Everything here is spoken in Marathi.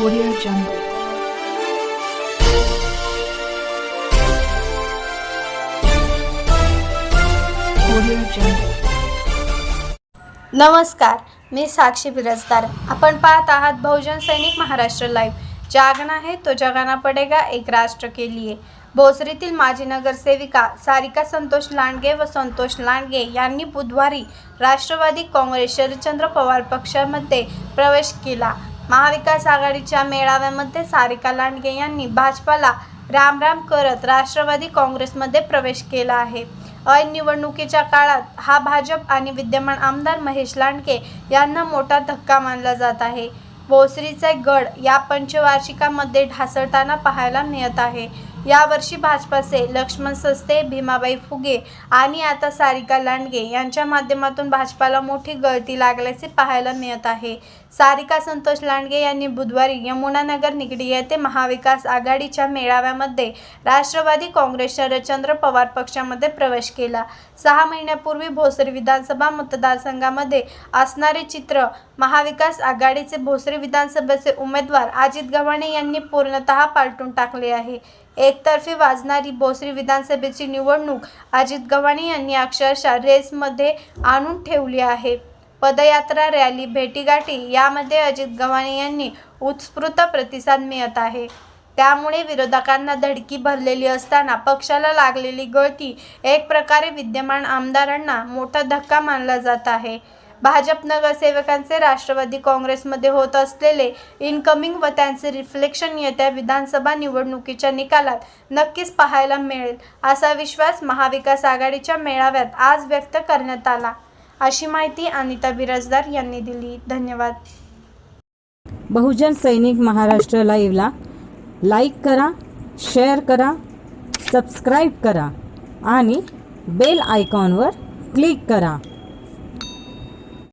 Audio Jungle. नमस्कार मी साक्षी बिरजदार. आपण पाहत आहात बहुजन सैनिक महाराष्ट्र लाईव्ह जागना है तो जगाना पडेगा एक राष्ट्र के लिए. भोसरीतील माजी नगरसेविका सारिका संतोष लांडगे व संतोष लांडगे यांनी बुधवारी राष्ट्रवादी काँग्रेस शरदचंद्र पवार पक्षामध्ये प्रवेश केला. महाविकास आघाडीच्या मेळाव्यामध्ये सारिका लांडगे यांनी भाजपाला रामराम करत राष्ट्रवादी काँग्रेसमध्ये प्रवेश केला आहे. ऐन निवडणुकीच्या काळात हा भाजप आणि विद्यमान आमदार महेश लांडगे यांना मोठा धक्का मानला जात आहे. भोसरीचे गड या पंचवार्षिकामध्ये ढासळताना पाहायला मिळत आहे. यावर्षी भाजपाचे लक्ष्मण सस्ते भीमाबाई फुगे आणि आता सारिका लांडगे यांच्या माध्यमातून भाजपाला मोठी गळती लागल्याचे पाहायला मिळत आहे. सारिका संतोष लांडगे यांनी बुधवारी यमुनानगर निगडी येथे महाविकास आघाडीच्या मेळाव्यामध्ये राष्ट्रवादी काँग्रेस शरदचंद्र पवार पक्षामध्ये प्रवेश केला. सहा महिन्यापूर्वी भोसरी विधानसभा मतदारसंघामध्ये असणारे चित्र महाविकास आघाडीचे भोसरी विधानसभेचे उमेदवार अजित गव्हाणे यांनी पूर्णतः पालटून टाकले आहे. एकतर्फी वाजणारी भोसरी विधानसभेची निवडणूक अजित गव्हाणे यांनी अक्षरशः रेसमध्ये आणून ठेवली आहे. पदयात्रा रॅली भेटीगाठी यामध्ये अजित गव्हाणे यांनी उत्स्फूर्त प्रतिसाद मिळत आहे. त्यामुळे विरोधकांना धडकी भरलेली असताना पक्षाला लागलेली गळती एक प्रकारे विद्यमान आमदारांना मोठा धक्का मानला जात आहे. भाजप नगरसेवकांचे राष्ट्रवादी काँग्रेसमध्ये होत असलेले इनकमिंग व त्यांचे रिफ्लेक्शन येत्या विधानसभा निवडणुकीच्या निकालात नक्कीच पाहायला मिळेल. असा विश्वास महाविकास आघाडीच्या मेळाव्यात आज व्यक्त करण्यात आला. अशी माहिती अनिता बिराजदार यांनी दिली. धन्यवाद. बहुजन सैनिक महाराष्ट्र लाईव्हला लाईक करा शेअर करा सबस्क्राईब करा आणि बेल आयकॉनवर क्लिक करा.